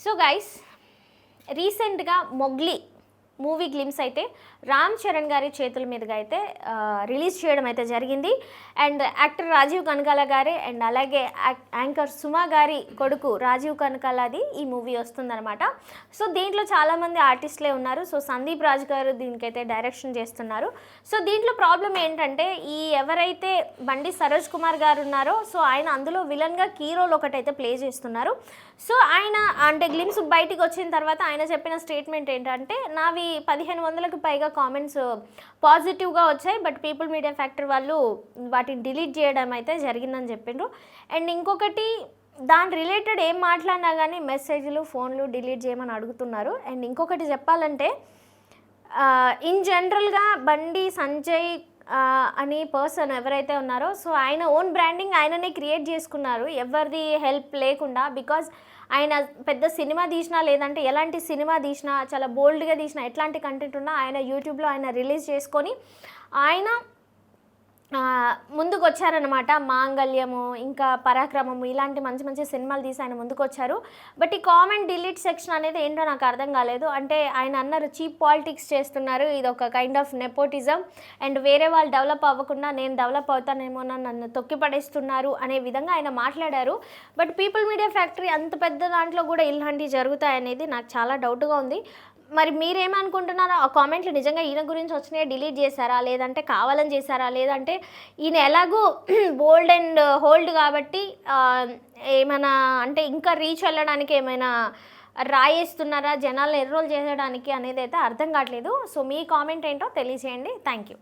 So guys రీసెంట్గా Mowgli movie glimpse అయితే రామ్ చరణ్ గారి చేతుల మీదుగా అయితే రిలీజ్ చేయడం అయితే జరిగింది. అండ్ యాక్టర్ రాజీవ్ కనకాల గారి అండ్ అలాగే యాంకర్ సుమా గారి కొడుకు రాజీవ్ కనకాలది ఈ మూవీ వస్తుందన్నమాట. సో దీంట్లో చాలామంది ఆర్టిస్టులే ఉన్నారు. సో సందీప్ రాజ్ గారు దీనికైతే డైరెక్షన్ చేస్తున్నారు. సో దీంట్లో ప్రాబ్లం ఏంటంటే ఈ ఎవరైతే బండి సరోజ్ కుమార్ గారు ఉన్నారో సో ఆయన అందులో విలన్గా కీ రోల్ ఒకటైతే ప్లే చేస్తున్నారు. సో ఆయన అంటే గ్లిమ్స్ బయటికి వచ్చిన తర్వాత ఆయన చెప్పిన స్టేట్మెంట్ ఏంటంటే నావి పదిహేను వందలకు పైగా కామెంట్స్ పాజిటివ్గా uh, వచ్చాయి. బట్ పీపుల్ మీడియా ఫ్యాక్టరీ వాళ్ళు వాటిని డిలీట్ చేయడం అయితే జరిగిందని చెప్పిండ్రు. అండ్ ఇంకొకటి దాని రిలేటెడ్ ఏం మాట్లాడినా కానీ మెసేజ్లు ఫోన్లు డిలీట్ చేయమని అడుగుతున్నారు. అండ్ ఇంకొకటి చెప్పాలంటే uh, ఇన్ జనరల్గా బండి సంజయ్ అని పర్సన్ ఎవరైతే ఉన్నారో సో ఆయన ఓన్ బ్రాండింగ్ ఆయననే క్రియేట్ చేసుకున్నారు. ఎవరిది హెల్ప్ లేకుండా బికాజ్ ఆయన పెద్ద సినిమా తీసినా లేదంటే ఎలాంటి సినిమా తీసినా చాలా బోల్డ్గా తీసినా ఎట్లాంటి కంటెంట్ ఉన్నా ఆయన యూట్యూబ్లో ఆయన రిలీజ్ చేసుకొని ఆయన ముందుకు వచ్చారనమాట మాంగళ్యము ఇంకా పరాక్రమము ఇలాంటి మంచి మంచి సినిమాలు తీసి ఆయన ముందుకు వచ్చారు బట్ ఈ కామెంట్ డిలీట్ సెక్షన్ అనేది ఏంటో నాకు అర్థం కాలేదు. అంటే ఆయన అన్నారు చీప్ పాలిటిక్స్ చేస్తున్నారు. ఇది ఒక కైండ్ ఆఫ్ నెపోటిజం అండ్ వేరే వాళ్ళు డెవలప్ అవ్వకుండా నేను డెవలప్ అవుతానేమోనని నన్ను తొక్కి పడేస్తున్నారు అనే విధంగా ఆయన మాట్లాడారు. బట్ పీపుల్ మీడియా ఫ్యాక్టరీ అంత పెద్ద దాంట్లో కూడా ఇలాంటివి జరుగుతాయనేది నాకు చాలా డౌట్గా ఉంది. మరి మీరేమనుకుంటున్నారో? ఆ కామెంట్లు నిజంగా ఈయన గురించి వచ్చినాయి డిలీట్ చేశారా? లేదంటే కావాలని చేశారా? లేదంటే ఈయన ఎలాగూ బోల్డ్ అండ్ హోల్డ్ కాబట్టి ఏమైనా అంటే ఇంకా రీచ్ వెళ్ళడానికి ఏమైనా రాయేస్తున్నారా? జనాలు ఎర్రోల్ చేయడానికి అనేది అయితే అర్థం కావట్లేదు. సో మీ కామెంట్ ఏంటో తెలియజేయండి. Thank you.